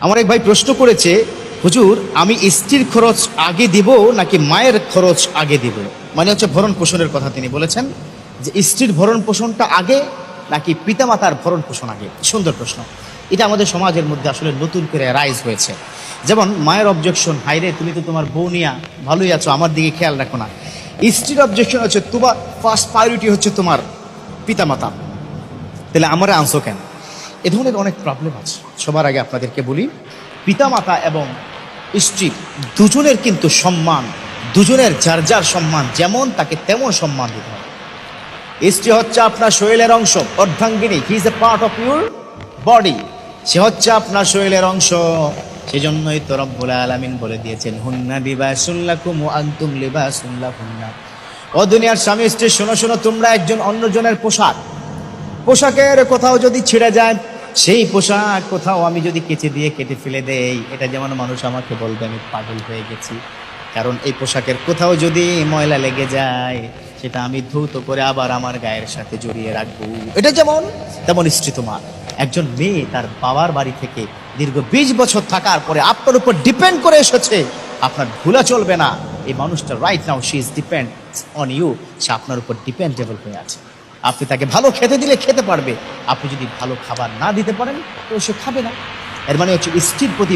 আমার এক ভাই প্রশ্ন করেছে, হুজুর, আমি স্ত্রীর খরচ আগে দিব নাকি মায়ের খরচ আগে দিব? মানে হচ্ছে ভরণ পোষণের কথা তিনি বলেছেন, যে স্ত্রীর ভরণ পোষণটা আগে নাকি পিতামাতার ভরণ পোষণ আগে? সুন্দর প্রশ্ন। এটা আমাদের সমাজের মধ্যে আসলে নতুন করে রাইজ হয়েছে। যেমন, মায়ের অবজেকশন হাইরে তুমি তো তোমার বউ নিয়া ভালোই আছো, আমার দিকে খেয়াল রাখো না। স্ত্রীর অবজেকশন হচ্ছে, তোমার ফার্স্ট প্রায়োরিটি হচ্ছে তোমার পিতামাতা। তাহলে আমার আনসো কেন? এ ধরনের অনেক প্রবলেম আছে। সবার আগে আপনাদেরকে বলি, পিতামাতা এবং স্ত্রী দুজনের কিন্তু সম্মান, দুজনের যার যার সম্মান যেমন তাকে তেমন সম্মান দিতে হবে। স্ত্রী হচ্ছে আপনার শরীরের অংশ, অর্ধাঙ্গিনী he is a part of your body সে হচ্ছে আপনার শরীরের অংশ। সেজন্যই তো রব্বুল আলামিন বলে দিয়েছেন, হুন্না লিবাসুল্লাকুম আনতুম লিবাসুল্লাহুন্না ও দুনিয়ার স্বামী স্ত্রী, শোনো শোনো, তোমরা একজন অন্যজনের পোশাক। পোশাকের কোথাও যদি ছিঁড়ে যায়, সেই পোশাক কোথাও আমি যদি কেচে দিয়ে কেটে ফেলে দেই, এটা যেমন মানুষ আমাকে বলবে, আমি পাগল হয়ে গেছি। কারণ এই পোশাকের কোথাও যদি ময়লা লেগে যায়, সেটা আমি ধৌত করে আবার আমার গায়ের সাথে জড়িয়ে রাখব। এটা যেমন, তেমন স্ত্রী তোমার একজন মেয়ে তার বাবার বাড়ি থেকে দীর্ঘ বিশ বছর থাকার পরে আপনার উপর ডিপেন্ড করে এসেছে, আপনার ভুলা চলবে না। এই মানুষটা right now she is depend on you সে আপনার উপর ডিপেন্ডেবল হয়ে আছে। আপনি তাকে ভালো খেতে দিলে খেতে পারবে। আপনি যদি ভালো খাবার না দিতে পারেন, তো সে খাবে না। এর মানে হচ্ছে স্ত্রীর প্রতি